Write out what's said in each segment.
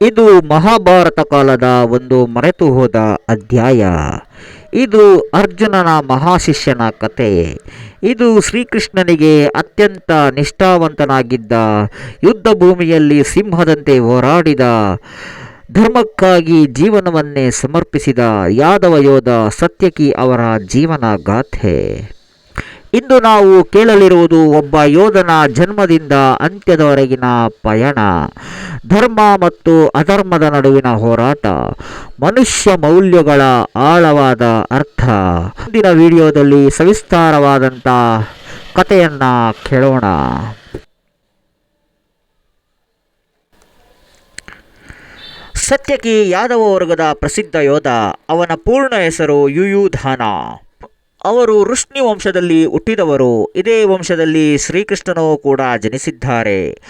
ಇದು ಮಹಾಭಾರತ ಕಾಲದ ಒಂದು ಮರೆತು ಹೋದ ಅಧ್ಯಾಯ. ಇದು ಅರ್ಜುನನ ಮಹಾಶಿಷ್ಯನ ಕತೆ. ಇದು ಶ್ರೀಕೃಷ್ಣನಿಗೆ ಅತ್ಯಂತ ನಿಷ್ಠಾವಂತನಾಗಿದ್ದ ಯುದ್ಧ ಭೂಮಿಯಲ್ಲಿ ಸಿಂಹದಂತೆ ಹೋರಾಡಿದ, ಧರ್ಮಕ್ಕಾಗಿ ಜೀವನವನ್ನೇ ಸಮರ್ಪಿಸಿದ ಯಾದವ ಯೋಧ ಸತ್ಯಕಿ ಅವರ ಜೀವನ ಗಾಥೆ ಇಂದು ನಾವು ಕೇಳಲಿರುವುದು ಒಬ್ಬ ಯೋಧನ ಜನ್ಮದಿಂದ ಅಂತ್ಯದವರೆಗಿನ ಪಯಣ. ಧರ್ಮ ಮತ್ತು ಅಧರ್ಮದ ನಡುವಿನ ಹೋರಾಟ. ಮನುಷ್ಯ ಮೌಲ್ಯಗಳ ಆಳವಾದ ಅರ್ಥ. ಮುಂದಿನ ವಿಡಿಯೋದಲ್ಲಿ ಸವಿಸ್ತಾರವಾದಂಥ ಕಥೆಯನ್ನು ಕೇಳೋಣ. ಸತ್ಯಕಿ ಯಾದವ ವರ್ಗದ ಪ್ರಸಿದ್ಧ ಯೋಧ. ಅವನ ಪೂರ್ಣ ಹೆಸರು ಯುಯುಧಾನ. ಅವರು ಋಷ್ಣಿ ವಂಶದಲ್ಲಿ ಹುಟ್ಟಿದವರು. ಇದೇ ವಂಶದಲ್ಲಿ ಶ್ರೀಕೃಷ್ಣನು ಕೂಡ ಜನಿಸಿದ್ದಾರೆ.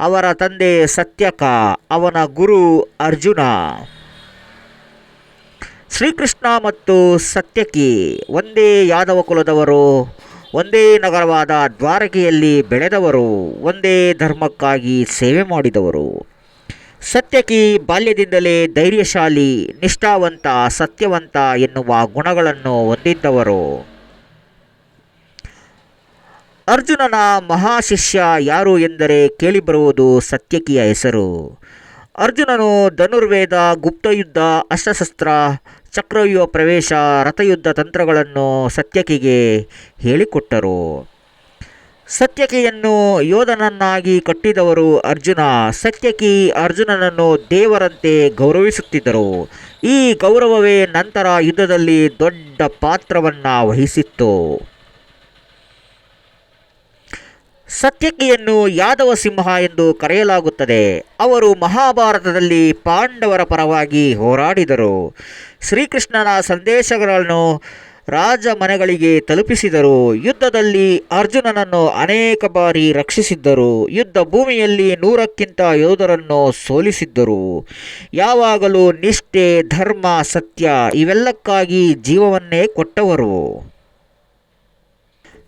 ಅವರ ತಂದೆ ಸತ್ಯಕ, ಅವನ ಗುರು ಅರ್ಜುನ. ಶ್ರೀಕೃಷ್ಣ ಮತ್ತು ಸತ್ಯಕಿ ಒಂದೇ ಯಾದವ ಕುಲದವರು, ಒಂದೇ ನಗರವಾದ ದ್ವಾರಕೆಯಲ್ಲಿ ಬೆಳೆದವರು, ಒಂದೇ ಧರ್ಮಕ್ಕಾಗಿ ಸೇವೆ ಮಾಡಿದವರು. ಸತ್ಯಕಿ ಬಾಲ್ಯದಿಂದಲೇ ಧೈರ್ಯಶಾಲಿ, ನಿಷ್ಠಾವಂತ, ಸತ್ಯವಂತ ಎನ್ನುವ ಗುಣಗಳನ್ನು ಹೊಂದಿದ್ದವರು. ಅರ್ಜುನನ ಮಹಾಶಿಷ್ಯ ಯಾರು ಎಂದರೆ ಕೇಳಿಬರುವುದು ಸತ್ಯಕಿಯ ಹೆಸರು. ಅರ್ಜುನನು ಧನುರ್ವೇದ, ಗುಪ್ತಯುದ್ಧ, ಅಸ್ತ್ರಶಸ್ತ್ರ, ಚಕ್ರವ್ಯೂಹ ಪ್ರವೇಶ, ರಥಯುದ್ಧ ತಂತ್ರಗಳನ್ನು ಸತ್ಯಕಿಗೆ ಹೇಳಿಕೊಟ್ಟರು. ಸತ್ಯಕಿಯನ್ನು ಯೋಧನನ್ನಾಗಿ ಕಟ್ಟಿದವರು ಅರ್ಜುನ. ಸತ್ಯಕಿ ಅರ್ಜುನನನ್ನು ದೇವರಂತೆ ಗೌರವಿಸುತ್ತಿದ್ದರು. ಈ ಗೌರವವೇ ನಂತರ ಯುದ್ಧದಲ್ಲಿ ದೊಡ್ಡ ಪಾತ್ರವನ್ನು ವಹಿಸಿತ್ತು. ಸತ್ಯಕಿಯನ್ನು ಯಾದವ ಸಿಂಹ ಎಂದು ಕರೆಯಲಾಗುತ್ತದೆ. ಅವರು ಮಹಾಭಾರತದಲ್ಲಿ ಪಾಂಡವರ ಪರವಾಗಿ ಹೋರಾಡಿದರು. ಶ್ರೀಕೃಷ್ಣನ ಸಂದೇಶಗಳನ್ನು ರಾಜ ಮನೆಗಳಿಗೆ ತಲುಪಿಸಿದರು. ಯುದ್ಧದಲ್ಲಿ ಅರ್ಜುನನನ್ನು ಅನೇಕ ಬಾರಿ ರಕ್ಷಿಸಿದ್ದರು. ಯುದ್ಧ ಭೂಮಿಯಲ್ಲಿ ನೂರಕ್ಕಿಂತ ಯೋಧರನ್ನು ಸೋಲಿಸಿದ್ದರು. ಯಾವಾಗಲೂ ನಿಷ್ಠೆ, ಧರ್ಮ, ಸತ್ಯ ಇವೆಲ್ಲಕ್ಕಾಗಿ ಜೀವವನ್ನೇ ಕೊಟ್ಟವರು.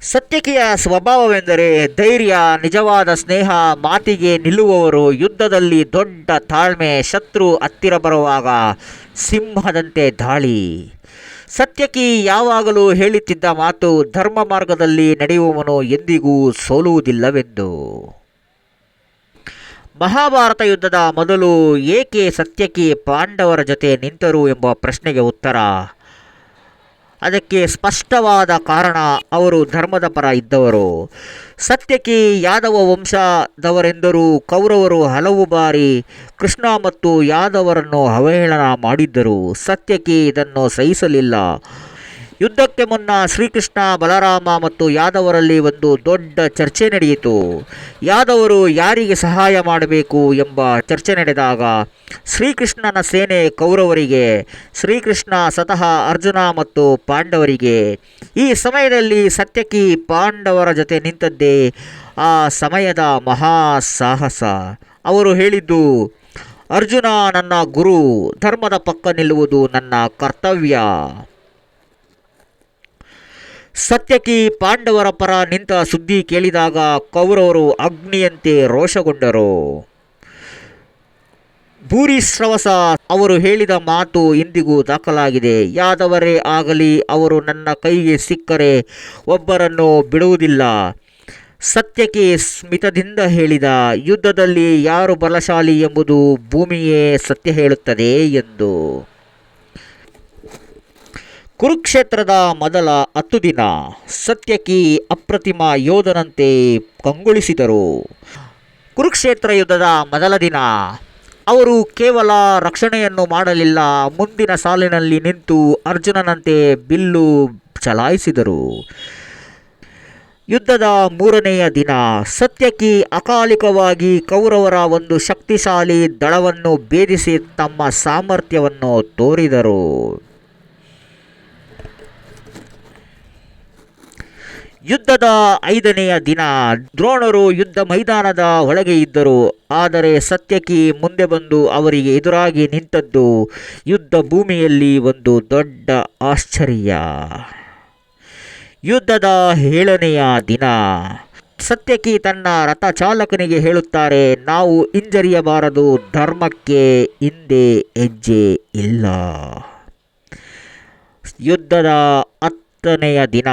ಸತ್ಯಕಿಯ ಸ್ವಭಾವವೆಂದರೆ ಧೈರ್ಯ, ನಿಜವಾದ ಸ್ನೇಹ, ಮಾತಿಗೆ ನಿಲ್ಲುವವರು. ಯುದ್ಧದಲ್ಲಿ ದೊಡ್ಡ ತಾಳ್ಮೆ, ಶತ್ರು ಹತ್ತಿರ ಬರುವಾಗ ಸಿಂಹದಂತೆ ದಾಳಿ. ಸತ್ಯಕಿ ಯಾವಾಗಲೂ ಹೇಳುತ್ತಿದ್ದ ಮಾತು ಧರ್ಮ ಮಾರ್ಗದಲ್ಲಿ ನಡೆಯುವವನು ಎಂದಿಗೂ ಸೋಲುವುದಿಲ್ಲವೆಂದು. ಮಹಾಭಾರತ ಯುದ್ಧದ ಮೊದಲು ಏಕೆ ಸತ್ಯಕಿ ಪಾಂಡವರ ಜೊತೆ ನಿಂತರು ಎಂಬ ಪ್ರಶ್ನೆಗೆ ಉತ್ತರ? ಅದಕ್ಕೆ ಸ್ಪಷ್ಟವಾದ ಕಾರಣ ಅವರು ಧರ್ಮದ ಪರ ಇದ್ದವರು. ಸತ್ಯಕ್ಕೆ ಯಾದವ ವಂಶದವರೆಂದರೂ ಕೌರವರು ಹಲವು ಬಾರಿ ಕೃಷ್ಣ ಮತ್ತು ಯಾದವರನ್ನು ಅವಹೇಳನ ಮಾಡಿದ್ದರು. ಸತ್ಯಕ್ಕೆ ಇದನ್ನು ಸಹಿಸಲಿಲ್ಲ. ಯುದ್ಧಕ್ಕೆ ಮುನ್ನ ಶ್ರೀಕೃಷ್ಣ, ಬಲರಾಮ ಮತ್ತು ಯಾದವರಲ್ಲಿ ಒಂದು ದೊಡ್ಡ ಚರ್ಚೆ ನಡೆಯಿತು. ಯಾದವರು ಯಾರಿಗೆ ಸಹಾಯ ಮಾಡಬೇಕು ಎಂಬ ಚರ್ಚೆ ನಡೆದಾಗ ಶ್ರೀಕೃಷ್ಣನ ಸೇನೆ ಕೌರವರಿಗೆ, ಶ್ರೀಕೃಷ್ಣ ಸ್ವತಃ ಅರ್ಜುನ ಮತ್ತು ಪಾಂಡವರಿಗೆ. ಈ ಸಮಯದಲ್ಲಿ ಸತ್ಯಕಿ ಪಾಂಡವರ ಜೊತೆ ನಿಂತದ್ದೇ ಆ ಸಮಯದ ಮಹಾ ಸಾಹಸ. ಅವರು ಹೇಳಿದ್ದು, ಅರ್ಜುನ ನನ್ನ ಗುರು, ಧರ್ಮದ ಪಕ್ಕ ನಿಲ್ಲುವುದು ನನ್ನ ಕರ್ತವ್ಯ. ಸತ್ಯಕಿ ಪಾಂಡವರ ಪರ ನಿಂತ ಸುದ್ದಿ ಕೇಳಿದಾಗ ಕೌರವರು ಅಗ್ನಿಯಂತೆ ರೋಷಗೊಂಡರು. ಭೂರಿಶ್ರವಸ ಅವರು ಹೇಳಿದ ಮಾತು ಇಂದಿಗೂ ದಾಖಲಾಗಿದೆ. ಯಾದವರೇ ಆಗಲಿ, ಅವರು ನನ್ನ ಕೈಗೆ ಸಿಕ್ಕರೆ ಒಬ್ಬರನ್ನು ಬಿಡುವುದಿಲ್ಲ. ಸತ್ಯಕ್ಕೆ ಸ್ಮಿತದಿಂದ ಹೇಳಿದ, ಯುದ್ಧದಲ್ಲಿ ಯಾರು ಬಲಶಾಲಿ ಎಂಬುದು ಭೂಮಿಯೇ ಸತ್ಯ ಹೇಳುತ್ತದೆ ಎಂದು. ಕುರುಕ್ಷೇತ್ರದ ಮೊದಲ ಹತ್ತು ದಿನ ಸತ್ಯಕಿ ಅಪ್ರತಿಮ ಯೋಧನಂತೆ ಕಂಗೊಳಿಸಿದರು. ಕುರುಕ್ಷೇತ್ರ ಯುದ್ಧದ ಮೊದಲ ದಿನ ಅವರು ಕೇವಲ ರಕ್ಷಣೆಯನ್ನು ಮಾಡಲಿಲ್ಲ, ಮುಂದಿನ ಸಾಲಿನಲ್ಲಿ ನಿಂತು ಅರ್ಜುನನಂತೆ ಬಿಲ್ಲು ಚಲಾಯಿಸಿದರು. ಯುದ್ಧದ ಮೂರನೆಯ ದಿನ ಸತ್ಯಕಿ ಅಕಾಲಿಕವಾಗಿ ಕೌರವರ ಒಂದು ಶಕ್ತಿಶಾಲಿ ದಳವನ್ನು ಭೇದಿಸಿ ತಮ್ಮ ಸಾಮರ್ಥ್ಯವನ್ನು ತೋರಿದರು. ಯುದ್ಧದ ಐದನೆಯ ದಿನ. ದ್ರೋಣರು ಯುದ್ಧ ಮೈದಾನದ ಒಳಗೆ ಇದ್ದರು. ಆದರೆ ಸತ್ಯಕಿ ಮುಂದೆ ಬಂದು ಅವರಿಗೆ ಎದುರಾಗಿ ನಿಂತದ್ದು. ಯುದ್ಧ ಭೂಮಿಯಲ್ಲಿ ಒಂದು ದೊಡ್ಡ ಆಶ್ಚರ್ಯ. ಯುದ್ಧದ ಏಳನೆಯ ದಿನ. ಸತ್ಯಕಿ ತನ್ನ ರಥ ಚಾಲಕನಿಗೆ ಹೇಳುತ್ತಾರೆ, ನಾವು ಹಿಂಜರಿಯಬಾರದು. ಧರ್ಮಕ್ಕೆ ಹಿಂದೆ ಹೆಜ್ಜೆ ಇಲ್ಲ. ಯುದ್ಧದ ಹತ್ತನೆಯ ದಿನ.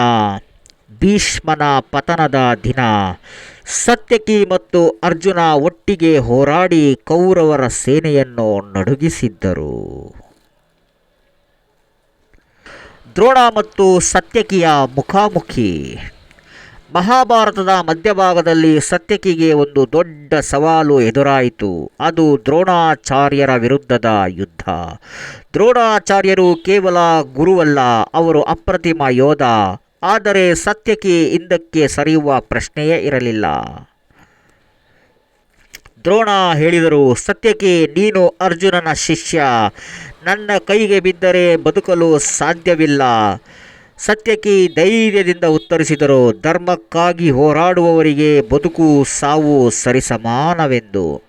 ಭೀಷ್ಮನ ಪತನದ ದಿನ. ಸತ್ಯಕಿ ಮತ್ತು ಅರ್ಜುನ ಒಟ್ಟಿಗೆ ಹೋರಾಡಿ ಕೌರವರ ಸೇನೆಯನ್ನು ನಡುಗಿಸಿದ್ದರು. ದ್ರೋಣ ಮತ್ತು ಸತ್ಯಕಿಯ ಮುಖಾಮುಖಿ. ಮಹಾಭಾರತದ ಮಧ್ಯಭಾಗದಲ್ಲಿ ಸತ್ಯಕಿಗೆ ಒಂದು ದೊಡ್ಡ ಸವಾಲು ಎದುರಾಯಿತು. ಅದು ದ್ರೋಣಾಚಾರ್ಯರ ವಿರುದ್ಧದ ಯುದ್ಧ. ದ್ರೋಣಾಚಾರ್ಯರು ಕೇವಲ ಗುರುವಲ್ಲ, ಅವರು ಅಪ್ರತಿಮ ಯೋಧ. ಆದರೆ ಸತ್ಯಕ್ಕೆ ಹಿಂದಕ್ಕೆ ಸರಿಯುವ ಪ್ರಶ್ನೆಯೇ ಇರಲಿಲ್ಲ. ದ್ರೋಣ ಹೇಳಿದರು, ಸತ್ಯಕ್ಕೆ ನೀನು ಅರ್ಜುನನ ಶಿಷ್ಯ. ನನ್ನ ಕೈಗೆ ಬಿದ್ದರೆ ಬದುಕಲು ಸಾಧ್ಯವಿಲ್ಲ. ಸತ್ಯಕಿ ಧೈರ್ಯದಿಂದ ಉತ್ತರಿಸಿದರು, ಧರ್ಮಕ್ಕಾಗಿ ಹೋರಾಡುವವರಿಗೆ ಬದುಕು ಸಾವು ಸರಿಸಮಾನವೆಂದು.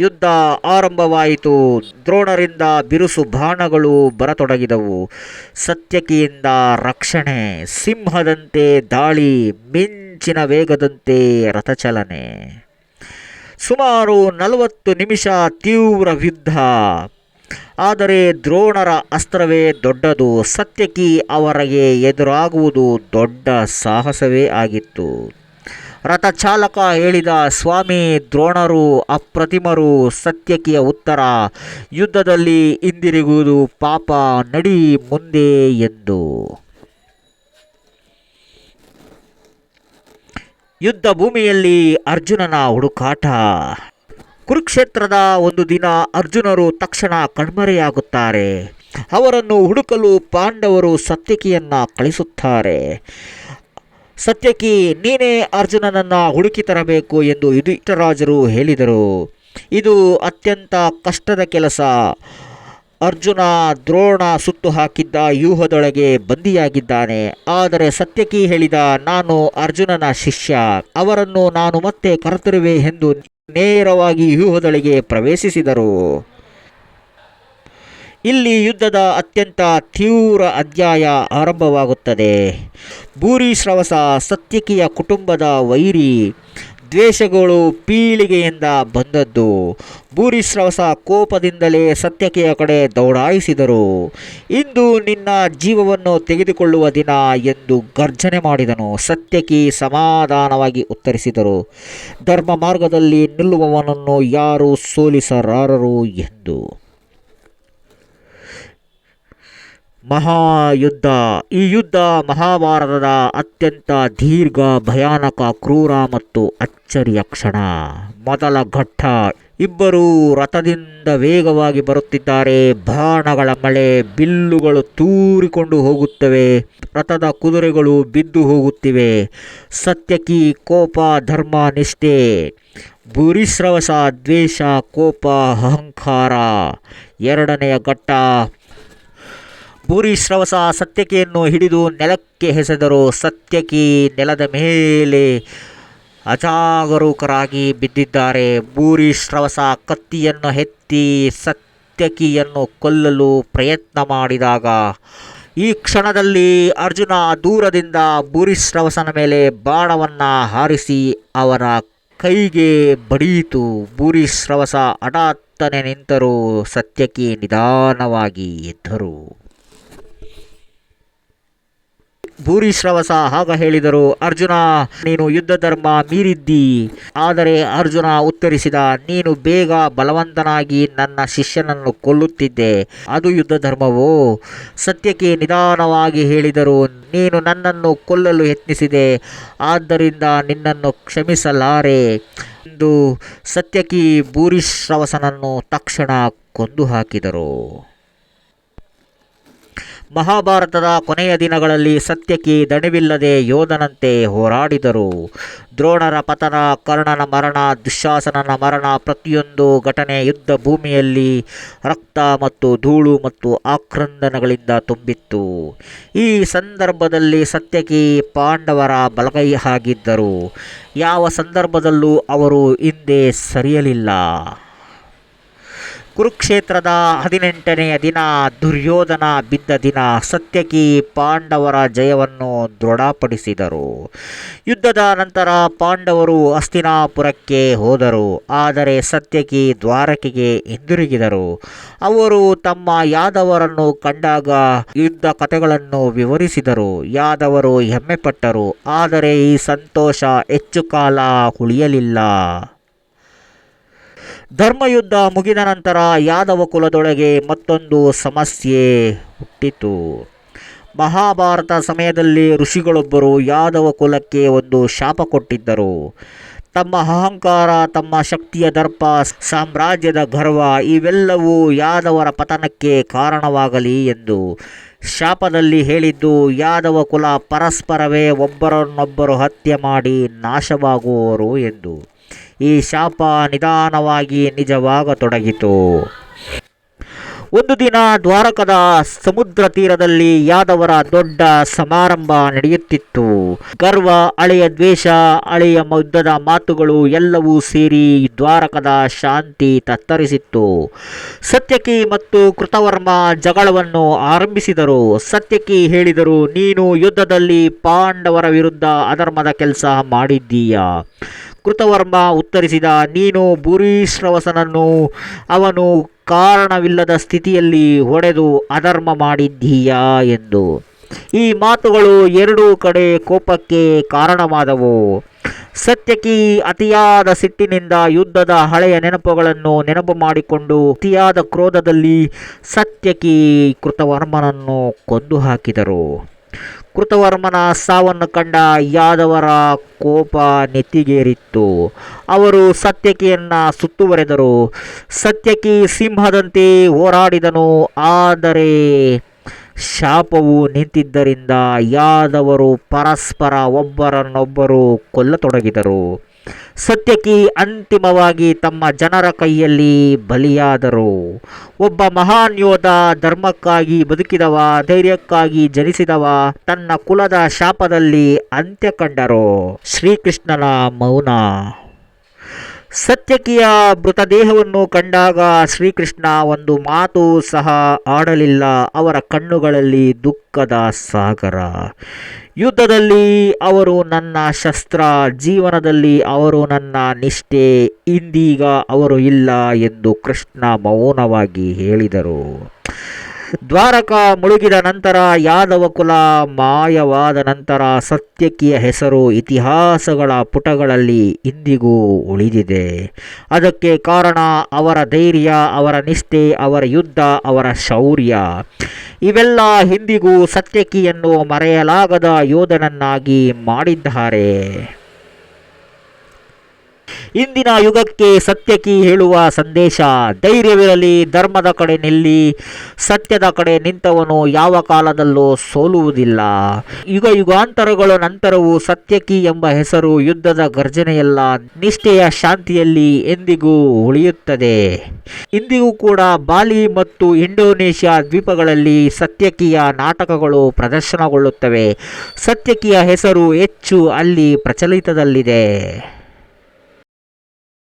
ಯುದ್ಧ ಆರಂಭವಾಯಿತು. ದ್ರೋಣರಿಂದ ಬಿರುಸು ಬಾಣಗಳು ಬರತೊಡಗಿದವು. ಸತ್ಯಕಿಯಿಂದ ರಕ್ಷಣೆ, ಸಿಂಹದಂತೆ ದಾಳಿ, ಮಿಂಚಿನ ವೇಗದಂತೆ ರಥಚಲನೆ. ಸುಮಾರು ನಲವತ್ತು ನಿಮಿಷ ತೀವ್ರ ಯುದ್ಧ. ಆದರೆ ದ್ರೋಣರ ಅಸ್ತ್ರವೇ ದೊಡ್ಡದು. ಸತ್ಯಕಿ ಅವರಿಗೆ ಎದುರಾಗುವುದು ದೊಡ್ಡ ಸಾಹಸವೇ ಆಗಿತ್ತು. ರಥಚಾಲಕ ಹೇಳಿದ, ಸ್ವಾಮಿ, ದ್ರೋಣರು, ಅಪ್ರತಿಮರು ಸತ್ಯಕಿಯ ಉತ್ತರ. ಯುದ್ಧದಲ್ಲಿ ಹಿಂದಿರುಗುವುದು ಪಾಪ, ನಡಿ ಮುಂದೆ ಎಂದು. ಯುದ್ಧ ಭೂಮಿಯಲ್ಲಿ ಅರ್ಜುನನ ಹುಡುಕಾಟ. ಕುರುಕ್ಷೇತ್ರದ ಒಂದು ದಿನ ಅರ್ಜುನರು ತಕ್ಷಣ ಕಣ್ಮರೆಯಾಗುತ್ತಾರೆ. ಅವರನ್ನು ಹುಡುಕಲು ಪಾಂಡವರು ಸತ್ಯಕಿಯನ್ನ ಕಳಿಸುತ್ತಾರೆ. ಸತ್ಯಕಿ ನೀನೇ ಅರ್ಜುನನನ್ನು ಹುಡುಕಿ ತರಬೇಕು ಎಂದು ಯುಧಿಷ್ಠರಾಜರು ಹೇಳಿದರು. ಇದು ಅತ್ಯಂತ ಕಷ್ಟದ ಕೆಲಸ. ಅರ್ಜುನ ದ್ರೋಣ ಸುತ್ತು ಹಾಕಿದ್ದ ವ್ಯೂಹದೊಳಗೆ ಬಂದಿಯಾಗಿದ್ದಾನೆ. ಆದರೆ ಸತ್ಯಕಿ ಹೇಳಿದ, ನಾನು ಅರ್ಜುನನ ಶಿಷ್ಯ. ಅವರನ್ನು ನಾನು ಮತ್ತೆ ಕರೆತರುವೆ ಎಂದು ನೇರವಾಗಿ ವ್ಯೂಹದೊಳಗೆ ಪ್ರವೇಶಿಸಿದರು. ಇಲ್ಲಿ ಯುದ್ಧದ ಅತ್ಯಂತ ತೀವ್ರ ಅಧ್ಯಾಯ ಆರಂಭವಾಗುತ್ತದೆ. ಭೂರಿಶ್ರವಸ ಸತ್ಯಕಿಯ ಕುಟುಂಬದ ವೈರಿ ದ್ವೇಷಗಳು ಪೀಳಿಗೆಯಿಂದ ಬಂದದ್ದು. ಭೂರಿಶ್ರವಸ ಕೋಪದಿಂದಲೇ ಸತ್ಯಕೆಯ ಕಡೆ ದೌಡಾಯಿಸಿದರು. ಇಂದು ನಿನ್ನ ಜೀವವನ್ನು ತೆಗೆದುಕೊಳ್ಳುವ ದಿನ ಎಂದು ಗರ್ಜನೆ ಮಾಡಿದನು. ಸತ್ಯಕಿ ಸಮಾಧಾನವಾಗಿ ಉತ್ತರಿಸಿದರು. ಧರ್ಮ ಮಾರ್ಗದಲ್ಲಿ ನಿಲ್ಲುವವನನ್ನು ಯಾರು ಸೋಲಿಸರಾರರು ಎಂದು. ಮಹಾಯುದ್ಧ. ಈ ಯುದ್ಧ ಮಹಾಭಾರತದ ಅತ್ಯಂತ ದೀರ್ಘ, ಭಯಾನಕ, ಕ್ರೂರ ಮತ್ತು ಅಚ್ಚರಿಯ ಕ್ಷಣ. ಮೊದಲ ಘಟ್ಟ. ಇಬ್ಬರು ರಥದಿಂದ ವೇಗವಾಗಿ ಬರುತ್ತಿದ್ದಾರೆ. ಬಾಣಗಳ ಮಳೆ, ಬಿಲ್ಲುಗಳು ತೂರಿಕೊಂಡು ಹೋಗುತ್ತವೆ. ರಥದ ಕುದುರೆಗಳು ಬಿದ್ದು ಹೋಗುತ್ತಿವೆ. ಸತ್ಯಕಿ ಕೋಪ, ಧರ್ಮ, ನಿಷ್ಠೆ. ಭೂರಿಶ್ರವಸ ದ್ವೇಷ, ಕೋಪ, ಅಹಂಕಾರ. ಎರಡನೆಯ ಘಟ್ಟ. ಭೂರಿಶ್ರವಸ ಸತ್ಯಕಿಯನ್ನು ಹಿಡಿದು ನೆಲಕ್ಕೆ ಹೆಸೆದರು ಸತ್ಯಕಿ ನೆಲದ ಮೇಲೆ ಅಜಾಗರೂಕರಾಗಿ ಬಿದ್ದಿದ್ದಾರೆ. ಭೂರಿಶ್ರವಸ ಕತ್ತಿಯನ್ನು ಎತ್ತಿ ಸತ್ಯಕಿಯನ್ನು ಕೊಲ್ಲಲು ಪ್ರಯತ್ನ ಮಾಡಿದಾಗ ಈ ಕ್ಷಣದಲ್ಲಿ ಅರ್ಜುನ ದೂರದಿಂದ ಭೂರಿಶ್ರವಸನ ಮೇಲೆ ಬಾಣವನ್ನು ಹಾರಿಸಿ ಅವರ ಕೈಗೆ ಬಡಿಯಿತು. ಭೂರಿಶ್ರವಸ ಹಠಾತ್ತನೆ ನಿಂತರು ಸತ್ಯಕಿ ನಿಧಾನವಾಗಿ ಎದ್ದರು. ಭೂರಿಶ್ರವಸ ಆಗ ಹೇಳಿದರು, ಅರ್ಜುನ, ನೀನು ಯುದ್ಧ ಧರ್ಮ ಮೀರಿದ್ದಿ. ಆದರೆ ಅರ್ಜುನ ಉತ್ತರಿಸಿದ, ನೀನು ಬೇಗ ಬಲವಂತನಾಗಿ ನನ್ನ ಶಿಷ್ಯನನ್ನು ಕೊಲ್ಲುತ್ತಿದ್ದೆ. ಅದು ಯುದ್ಧ ಧರ್ಮವು ಸತ್ಯಕ್ಕೆ ನಿಧಾನವಾಗಿ ಹೇಳಿದರು, ನೀನು ನನ್ನನ್ನು ಕೊಲ್ಲಲು ಯತ್ನಿಸಿದೆ. ಆದ್ದರಿಂದ ನಿನ್ನನ್ನು ಕ್ಷಮಿಸಲಾರೆ. ಎಂದು ಸತ್ಯಕಿ ಭೂರಿಶ್ರವಸನನ್ನು ತಕ್ಷಣ ಕೊಂದು ಹಾಕಿದರು. ಮಹಾಭಾರತದ ಕೊನೆಯ ದಿನಗಳಲ್ಲಿ ಸತ್ಯಕ್ಕೆ ದಣಿವಿಲ್ಲದೆ ಯೋಧನಂತೆ ಹೋರಾಡಿದರು. ದ್ರೋಣರ ಪತನ, ಕರ್ಣನ ಮರಣ ದುಶಾಸನನ ಮರಣ, ಪ್ರತಿಯೊಂದು ಘಟನೆ ಯುದ್ಧ ಭೂಮಿಯಲ್ಲಿ ರಕ್ತ ಮತ್ತು ಧೂಳು ಮತ್ತು ಆಕ್ರಂದನಗಳಿಂದ ತುಂಬಿತ್ತು. ಈ ಸಂದರ್ಭದಲ್ಲಿ ಸತ್ಯಕಿ ಪಾಂಡವರ ಬಲಗೈ ಆಗಿದ್ದರು ಯಾವ ಸಂದರ್ಭದಲ್ಲೂ ಅವರು ಹಿಂದೆ ಸರಿಯಲಿಲ್ಲ. ಕುರುಕ್ಷೇತ್ರದ ಹದಿನೆಂಟನೆಯ ದಿನ ದುರ್ಯೋಧನ ಬಿದ್ದ ದಿನ ಸತ್ಯಕಿ ಪಾಂಡವರ ಜಯವನ್ನು ದೃಢಪಡಿಸಿದರು. ಯುದ್ಧದ ನಂತರ ಪಾಂಡವರು ಅಸ್ತಿನಾಪುರಕ್ಕೆ ಹೋದರು. ಆದರೆ ಸತ್ಯಕಿ ದ್ವಾರಕೆಗೆ ಹಿಂದಿರುಗಿದರು. ಅವರು ತಮ್ಮ ಯಾದವರನ್ನು ಕಂಡಾಗ ಯುದ್ಧ ಕಥೆಗಳನ್ನು ವಿವರಿಸಿದರು. ಯಾದವರು ಹೆಮ್ಮೆಪಟ್ಟರು. ಆದರೆ ಈ ಸಂತೋಷ ಹೆಚ್ಚು ಕಾಲ ಉಳಿಯಲಿಲ್ಲ. ಧರ್ಮಯುದ್ಧ ಮುಗಿದ ನಂತರ ಯಾದವ ಕುಲದೊಳಗೆ ಮತ್ತೊಂದು ಸಮಸ್ಯೆ ಹುಟ್ಟಿತು. ಮಹಾಭಾರತ ಸಮಯದಲ್ಲಿ ಋಷಿಗಳೊಬ್ಬರು ಯಾದವ ಕುಲಕ್ಕೆ ಒಂದು ಶಾಪ ಕೊಟ್ಟಿದ್ದರು. ತಮ್ಮ ಅಹಂಕಾರ, ತಮ್ಮ ಶಕ್ತಿಯ ದರ್ಪ, ಸಾಮ್ರಾಜ್ಯದ ಗರ್ವ ಇವೆಲ್ಲವೂ ಯಾದವರ ಪತನಕ್ಕೆ ಕಾರಣವಾಗಲಿ ಎಂದು ಶಾಪದಲ್ಲಿ ಹೇಳಿದ್ದು, ಯಾದವ ಕುಲ ಪರಸ್ಪರವೇ ಒಬ್ಬರನ್ನೊಬ್ಬರು ಹತ್ಯೆ ಮಾಡಿ ನಾಶವಾಗುವವರು ಎಂದು. ಈ ಶಾಪ ನಿಧಾನವಾಗಿ ನಿಜವಾಗತೊಡಗಿತು. ಒಂದು ದಿನ ದ್ವಾರಕದ ಸಮುದ್ರ ತೀರದಲ್ಲಿ ಯಾದವರ ದೊಡ್ಡ ಸಮಾರಂಭ ನಡೆಯುತ್ತಿತ್ತು. ಗರ್ವ ಹಳೆಯ ದ್ವೇಷ ಹಳೆಯ ಯುದ್ಧದ ಮಾತುಗಳು ಎಲ್ಲವೂ ಸೇರಿ ದ್ವಾರಕದ ಶಾಂತಿ ತತ್ತರಿಸಿತ್ತು. ಸತ್ಯಕಿ ಮತ್ತು ಕೃತವರ್ಮ ಜಗಳವನ್ನು ಆರಂಭಿಸಿದರು. ಸತ್ಯಕಿ ಹೇಳಿದರು, ನೀನು ಯುದ್ಧದಲ್ಲಿ ಪಾಂಡವರ ವಿರುದ್ಧ ಅಧರ್ಮದ ಕೆಲಸ ಮಾಡಿದ್ದೀಯ? ಕೃತವರ್ಮ ಉತ್ತರಿಸಿದ ನೀನು ಭೂರಿಶ್ರವಸನನ್ನು ಅವನು ಕಾರಣವಿಲ್ಲದ ಸ್ಥಿತಿಯಲ್ಲಿ ಹೊಡೆದು ಅಧರ್ಮ ಮಾಡಿದ್ದೀಯಾ ಎಂದು. ಈ ಮಾತುಗಳು ಎರಡೂ ಕಡೆ ಕೋಪಕ್ಕೆ ಕಾರಣವಾದವು. ಸತ್ಯಕಿ ಅತಿಯಾದ ಸಿಟ್ಟಿನಿಂದ ಯುದ್ಧದ ಹಳೆಯ ನೆನಪುಗಳನ್ನು ನೆನಪು ಮಾಡಿಕೊಂಡು ಅತಿಯಾದ ಕ್ರೋಧದಲ್ಲಿ ಸತ್ಯಕಿ ಕೃತವರ್ಮನನ್ನು ಕೊಂದು ಹಾಕಿದರು ಕೃತವರ್ಮನ ಸಾವನ್ನು ಕಂಡ ಯಾದವರ ಕೋಪ ನೆತ್ತಿಗೇರಿತ್ತು. ಅವರು ಸತ್ಯಕಿಯನ್ನ ಸುತ್ತುವರೆದರು. ಸತ್ಯಕಿ ಸಿಂಹದಂತೆ ಹೋರಾಡಿದನು. ಆದರೆ ಶಾಪವು ನಿಂತಿದ್ದರಿಂದ ಯಾದವರು ಪರಸ್ಪರ ಒಬ್ಬರನ್ನೊಬ್ಬರು ಕೊಲ್ಲತೊಡಗಿದರು. ಸತ್ಯಕಿ ಅಂತಿಮವಾಗಿ ತಮ್ಮ ಜನರ ಕೈಯಲ್ಲಿ ಬಲಿಯಾದರು. ಒಬ್ಬ ಮಹಾನ್ ಯೋಧ ಧರ್ಮಕ್ಕಾಗಿ ಬದುಕಿದವ, ಧೈರ್ಯಕ್ಕಾಗಿ ಜನಿಸಿದವ, ತನ್ನ ಕುಲದ ಶಾಪದಲ್ಲಿ ಅಂತ್ಯ ಕಂಡರು ಶ್ರೀಕೃಷ್ಣನ ಮೌನ. ಸತ್ಯಕಿಯ ಮೃತದೇಹವನ್ನು ಕಂಡಾಗ ಶ್ರೀಕೃಷ್ಣ ಒಂದು ಮಾತು ಸಹ ಆಡಲಿಲ್ಲ. ಅವರ ಕಣ್ಣುಗಳಲ್ಲಿ ದುಃಖದ ಸಾಗರ. ಯುದ್ಧದಲ್ಲಿ ಅವರು ನನ್ನ ಶಸ್ತ್ರ, ಜೀವನದಲ್ಲಿ ಅವರು ನನ್ನ ನಿಷ್ಠೆ, ಇಂದೀಗ ಅವರು ಇಲ್ಲ ಎಂದು ಕೃಷ್ಣ ಮೌನವಾಗಿ ಹೇಳಿದರು. ದ್ವಾರಕ ಮುಳುಗಿದ ನಂತರ ಯಾದವ ಕುಲ ಮಾಯವಾದ ನಂತರ ಸತ್ಯಕಿಯ ಹೆಸರು ಇತಿಹಾಸಗಳ ಪುಟಗಳಲ್ಲಿ ಇಂದಿಗೂ ಉಳಿದಿದೆ. ಅದಕ್ಕೆ ಕಾರಣ ಅವರ ಧೈರ್ಯ, ಅವರ ನಿಷ್ಠೆ, ಅವರ ಯುದ್ಧ, ಅವರ ಶೌರ್ಯ. ಇವೆಲ್ಲ ಹಿಂದಿಗೂ ಸತ್ಯಕಿಯನ್ನು ಮರೆಯಲಾಗದ ಯೋಧನನ್ನಾಗಿ ಮಾಡಿದ್ದಾರೆ. ಇಂದಿನ ಯುಗಕ್ಕೆ ಸತ್ಯಕಿ ಹೇಳುವ ಸಂದೇಶ, ಧೈರ್ಯವಿರಲಿ, ಧರ್ಮದ ಕಡೆ ನಿಲ್ಲಿ, ಸತ್ಯದ ಕಡೆ ನಿಂತವನು ಯಾವ ಕಾಲದಲ್ಲೂ ಸೋಲುವುದಿಲ್ಲ. ಯುಗ ಯುಗಾಂತರಗಳ ನಂತರವೂ ಸತ್ಯಕಿ ಎಂಬ ಹೆಸರು ಯುದ್ಧದ ಗರ್ಜನೆಯಲ್ಲ ನಿಷ್ಠೆಯ ಶಾಂತಿಯಲ್ಲಿ ಎಂದಿಗೂ ಉಳಿಯುತ್ತದೆ. ಇಂದಿಗೂ ಕೂಡ ಬಾಲಿ ಮತ್ತು ಇಂಡೋನೇಷ್ಯಾ ದ್ವೀಪಗಳಲ್ಲಿ ಸತ್ಯಕಿಯ ನಾಟಕಗಳು ಪ್ರದರ್ಶನಗೊಳ್ಳುತ್ತವೆ. ಸತ್ಯಕಿಯ ಹೆಸರು ಹೆಚ್ಚು ಅಲ್ಲಿ ಪ್ರಚಲಿತದಲ್ಲಿದೆ.